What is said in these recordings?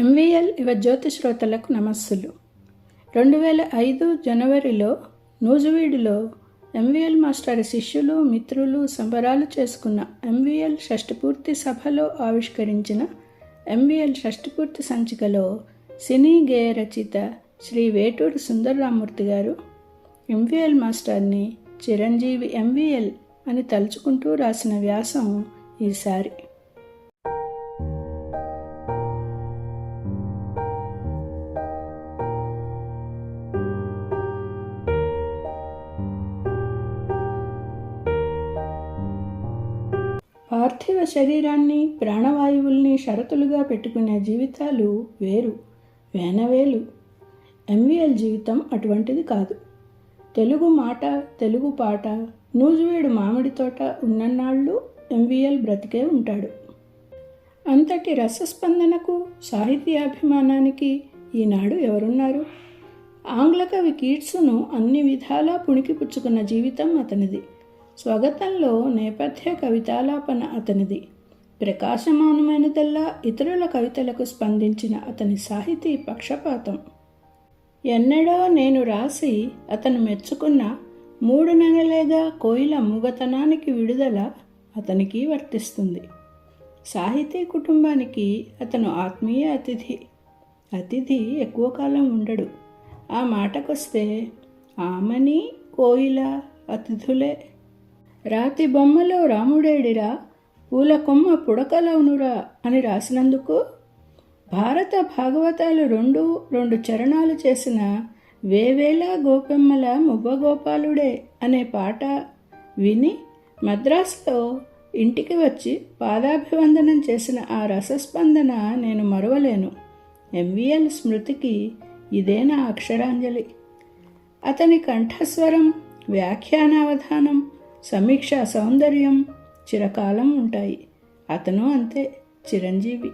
MVL యువ జ్యోతి శ్రోతలకు నమస్సులు. రెండు వేల ఐదు జనవరిలో నూజువీడులో ఎంవిఎల్ మాస్టర్ శిష్యులు మిత్రులు సంబరాలు చేసుకున్న ఎంవిఎల్ షష్టిపూర్తి సభలో ఆవిష్కరించిన ఎంవిఎల్ షష్టిపూర్తి సంచికలో సినీ గేయ రచయిత శ్రీ వేటూరు సుందరరామూర్తి గారు ఎంవిఎల్ మాస్టర్ని చిరంజీవి ఎంవిఎల్ అని తలుచుకుంటూ రాసిన వ్యాసం ఈసారి. పార్థివ శరీరాన్ని ప్రాణవాయువుల్ని షరతులుగా పెట్టుకునే జీవితాలు వేరు వేనవేలు. ఎంవిఎల్ జీవితం అటువంటిది కాదు. తెలుగు మాట తెలుగు పాట నూజువేడు మామిడి తోట ఉన్నన్నాళ్ళు ఎంవిఎల్ బ్రతికే ఉంటాడు. అంతటి రసస్పందనకు సాహిత్యాభిమానానికి ఈనాడు ఎవరున్నారు? ఆంగ్ల కవి కీట్సును అన్ని విధాలా పుణికిపుచ్చుకున్న జీవితం అతనిది. స్వగతంలో నేపథ్య కవితాలాపన అతనిది. ప్రకాశమానమైనదల్లా ఇతరుల కవితలకు స్పందించిన అతని సాహితీ పక్షపాతం. ఎన్నడో నేను రాసి అతను మెచ్చుకున్న మూడు నెలలేగా కోయిల మూగతనానికి విడుదల అతనికి వర్తిస్తుంది. సాహితీ కుటుంబానికి అతను ఆత్మీయ అతిథి. అతిథి ఎక్కువ కాలం ఉండడు. ఆ మాటకొస్తే ఆమని కోయిల అతిథులే రాతి బొమ్మలో రాముడేడిరా పూల కొమ్మ పుడకలవునురా అని రాసినందుకు భారత భాగవతాలు రెండు రెండు చరణాలు చేసిన వేవేల గోపెమ్మల మువ్వగోపాలుడే అనే పాట విని మద్రాసులో ఇంటికి వచ్చి పాదాభివందనం చేసిన ఆ రసస్పందన నేను మరవలేను. ఎంవిఎల్ స్మృతికి ఇదే నా అక్షరాంజలి? అతని కంఠస్వరం వ్యాఖ్యానావధానం సమీక్ష సౌందర్యం చిరకాలం ఉంటాయి. అతను అంతే చిరంజీవి.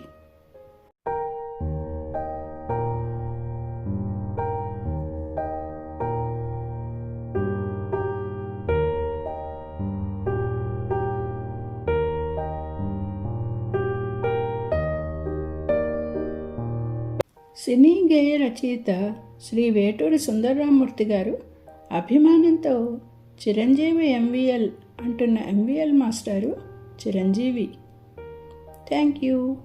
సినీ గేయ రచయిత శ్రీ వేటూరి సుందరరామూర్తి గారు అభిమానంతో చిరంజీవి ఎంవిఎల్ అంటున్న ఎంవిఎల్ మాస్టారు చిరంజీవి. Thank you